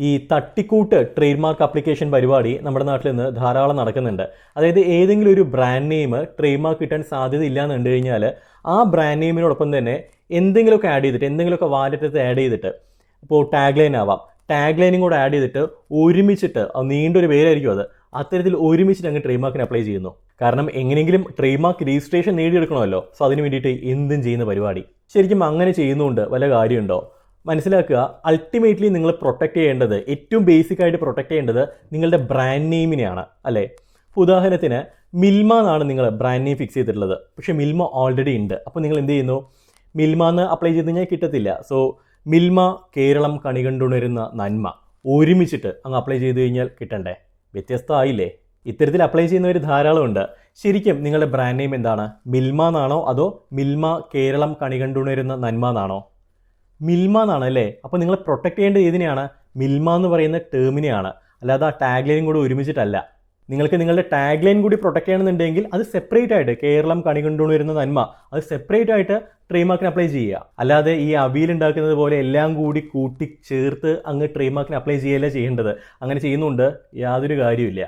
ഈ തട്ടിക്കൂട്ട് trade mark application പരിപാടി നമ്മുടെ നാട്ടിൽ നിന്ന് ധാരാളം നടക്കുന്നുണ്ട്. അതായത് ഏതെങ്കിലും ഒരു ബ്രാൻഡ് നെയിം ട്രേഡ് മാർക്ക് കിട്ടാൻ സാധ്യത ഇല്ല എന്ന് കണ്ടു കഴിഞ്ഞാൽ ആ ബ്രാൻഡ് നെയിമിനോടൊപ്പം തന്നെ എന്തെങ്കിലുമൊക്കെ ആഡ് ചെയ്തിട്ട് എന്തെങ്കിലുമൊക്കെ വാലറ്റത്ത് ആഡ് ചെയ്തിട്ട് ഇപ്പോൾ ടാഗ് ലൈൻ ആവാം. ടാഗ് ലൈനും കൂടെ ആഡ് ചെയ്തിട്ട് ഒരുമിച്ചിട്ട് നീണ്ടൊരു പേരായിരിക്കും അത്. അത്തരത്തിൽ ഒരുമിച്ചിട്ട് അങ്ങ് ട്രേഡ് മാർക്കിന് അപ്ലൈ ചെയ്യുന്നു. കാരണം എങ്ങനെയെങ്കിലും ട്രേഡ് മാർക്ക് രജിസ്ട്രേഷൻ നേടിയെടുക്കണമല്ലോ. സോ അതിന് വേണ്ടിയിട്ട് എന്തും ചെയ്യുന്ന പരിപാടി. ശരിക്കും അങ്ങനെ ചെയ്യുന്നുണ്ട് വല്ല കാര്യമുണ്ടോ? മനസ്സിലാക്കുക അൾട്ടിമേറ്റ്ലി നിങ്ങൾ പ്രൊട്ടക്റ്റ് ചെയ്യേണ്ടത് ഏറ്റവും ബേസിക് ആയിട്ട് പ്രൊട്ടക്റ്റ് ചെയ്യേണ്ടത് നിങ്ങളുടെ ബ്രാൻഡ് നെയിമിനെയാണ് അല്ലേ? ഉദാഹരണത്തിന് മിൽമ എന്നാണ് നിങ്ങൾ ബ്രാൻഡ് നെയിം ഫിക്സ് ചെയ്തിട്ടുള്ളത്. പക്ഷേ മിൽമ ഓൾറെഡി ഉണ്ട്. അപ്പോൾ നിങ്ങൾ എന്ത് ചെയ്യുന്നു? മിൽമ എന്ന് അപ്ലൈ ചെയ്ത് കഴിഞ്ഞാൽ കിട്ടത്തില്ല. സോ മിൽമ കേരളം കണി കണ്ടുണരുന്ന നന്മ. ഒരുമിച്ചിട്ട് അങ്ങ് അപ്ലൈ ചെയ്ത് കഴിഞ്ഞാൽ കിട്ടണ്ടേ? വ്യത്യസ്തമായില്ലേ? ഇത്തരത്തിൽ അപ്ലൈ ചെയ്യുന്നവർ ധാരാളമുണ്ട്. ശരിക്കും നിങ്ങളുടെ ബ്രാൻഡ് നെയിം എന്താണ്? മിൽമ എന്നാണോ? അതോ മിൽമ കേരളം കണി കണ്ടുണരുന്ന നന്മ എന്നാണോ? മിൽമ എന്നാണ് അല്ലേ? അപ്പോൾ നിങ്ങൾ പ്രൊട്ടക്ട് ചെയ്യേണ്ടത് ഏതിനെയാണ്? മിൽമ എന്ന് പറയുന്ന ടേമിനെയാണ് അല്ലാതെ ആ ടാഗ് ലൈനും കൂടി ഒരുമിച്ചിട്ടല്ല. നിങ്ങൾക്ക് നിങ്ങളുടെ ടാഗ് ലൈൻ കൂടി പ്രൊട്ടക്ട് ചെയ്യണമെന്നുണ്ടെങ്കിൽ അത് സെപ്പറേറ്റ് ആയിട്ട് കേരളം കണി കണ്ടുകൊണ്ട് വരുന്ന നന്മ അത് സെപ്പറേറ്റ് ആയിട്ട് ട്രേഡ് മാർക്കിന് അപ്ലൈ ചെയ്യുക. അല്ലാതെ ഈ അവിയൽ ഉണ്ടാക്കുന്നത് പോലെ എല്ലാം കൂടി കൂട്ടി ചേർത്ത് അങ്ങ് ട്രേഡ് മാർക്കിന് അപ്ലൈ ചെയ്യല്ലേ ചെയ്യേണ്ടത്? അങ്ങനെ ചെയ്യുന്നുണ്ട് യാതൊരു കാര്യമില്ല